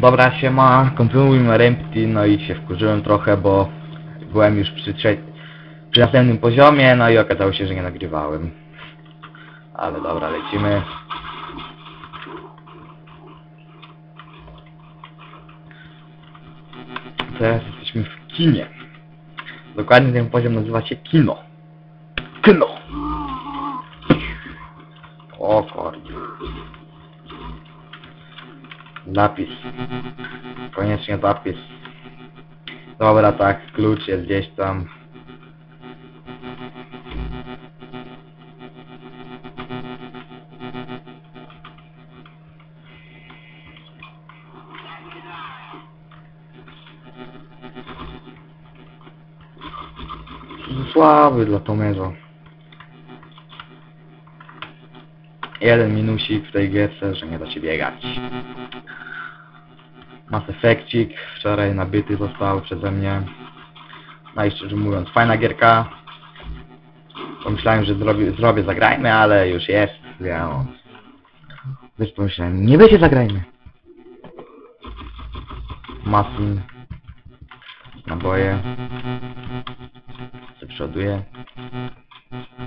Dobra, siema, kontynuujmy Rempty, no i się wkurzyłem trochę, bo byłem już przy, trze- przy następnym poziomie, no i okazało się, że nie nagrywałem. Ale dobra, lecimy. Teraz jesteśmy w kinie. Dokładnie ten poziom nazywa się kino. Kino! O kurde. Zapis. Koniecznie zapis. Dobra, tak, klucz jest gdzieś tam. Słaby dla Tomego. Jeden minusik w tej gierce, że nie da się biegać. Mass Effectik wczoraj nabyty został przeze mnie. No i szczerze mówiąc, fajna gierka. Pomyślałem, że zrobię, zrobię zagrajmy, ale już jest, więc... Więc pomyślałem, nie będzie zagrajmy. Masin. Naboje. Przoduję.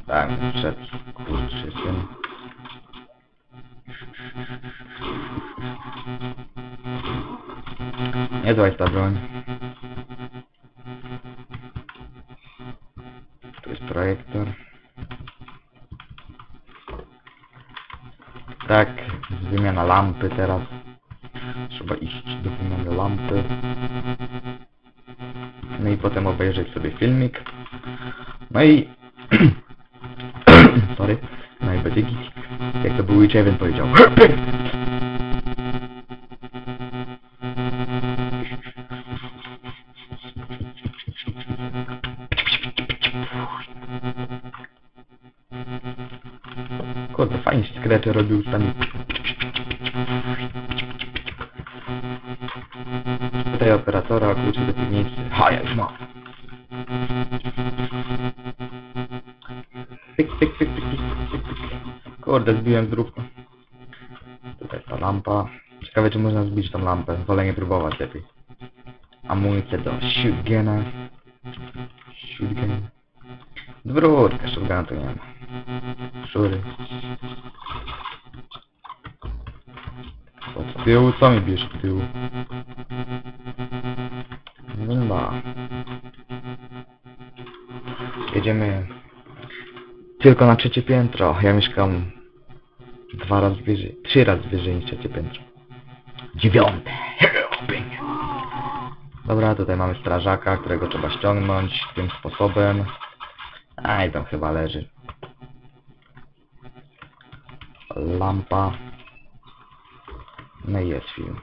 Tak, przed kurczę Niezła jest ta broń. Tu jest projektor. Tak, wymiana lampy teraz. Trzeba iść do wymiany lampy. No i potem obejrzeć sobie filmik. No i... Sorry. No i będzie git. Jak to był Witch Event powiedział. Kurde, fajnie skrecze robił ustami. Tutaj operatora, kluczy do piwnicy. Ha, ja już mam. Pyk, pyk, pyk, pyk, pyk, pyk, pyk. Kurde, zbiłem drówkę. Tutaj ta lampa. Ciekawe, czy można zbić tą lampę. Wolę nie próbować lepiej. Amunicję do shotguna. Shotgun. Zwrótka, shotguna tu nie ma. Szury. Od tyłu, co mi bierz od tyłu? Nie ma. Jedziemy tylko na trzecie piętro. Ja mieszkam dwa razy wyżej, trzy razy wyżej niż trzecie piętro. Dziewiąte. Dobra, tutaj mamy strażaka, którego trzeba ściągnąć tym sposobem. A i tam chyba leży. Lampa. No i jest film.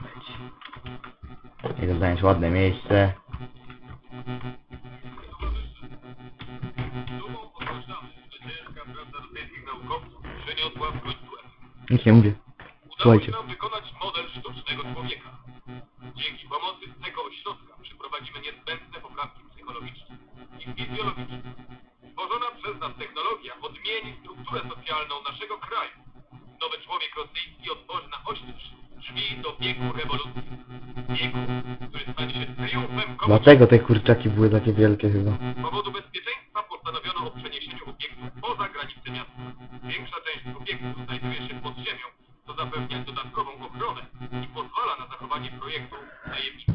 Idę zająć ładne miejsce. Nic nie mówię. Słuchajcie. I. Stworzona przez nas technologia odmieni strukturę socjalną naszego kraju. Nowy człowiek rosyjski otworzy na oścież drzwi do biegu rewolucji. Biegu, który stanie się triumfem komunizmu. Dlatego te kurczaki były takie wielkie chyba. Z powodu bezpieczeństwa postanowiono o przeniesieniu obiektu poza granice miasta. Większa część obiektu znajduje się pod ziemią, co zapewnia dodatkową ochronę i pozwala na zachowanie projektu tajemnicy.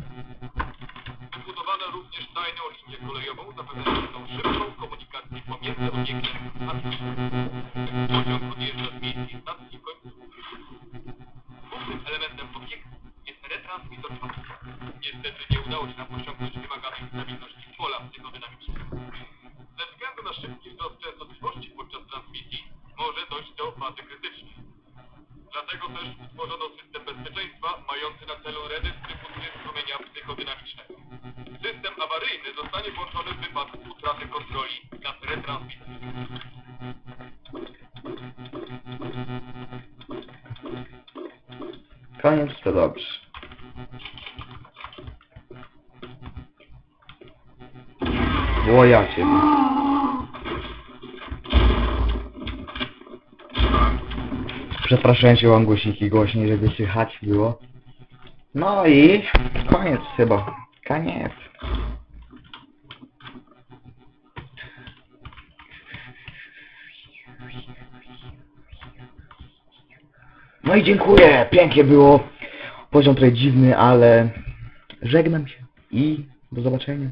Wybudowano również tajną linię kolejową zapewniającą szybką komunikację pomiędzy obiektem a drzwiami. Mający na celu redystrybucję strumienia psychodynamicznego. System awaryjny zostanie włączony w wypadku utraty kontroli nad retransmisją. Koniec to dobrze. Było ja. Przepraszam, ja mam głośniki głośniej, żeby słychać było. No i koniec chyba. Koniec. No i dziękuję. Pięknie było. Poziom trochę dziwny, ale żegnam się i do zobaczenia.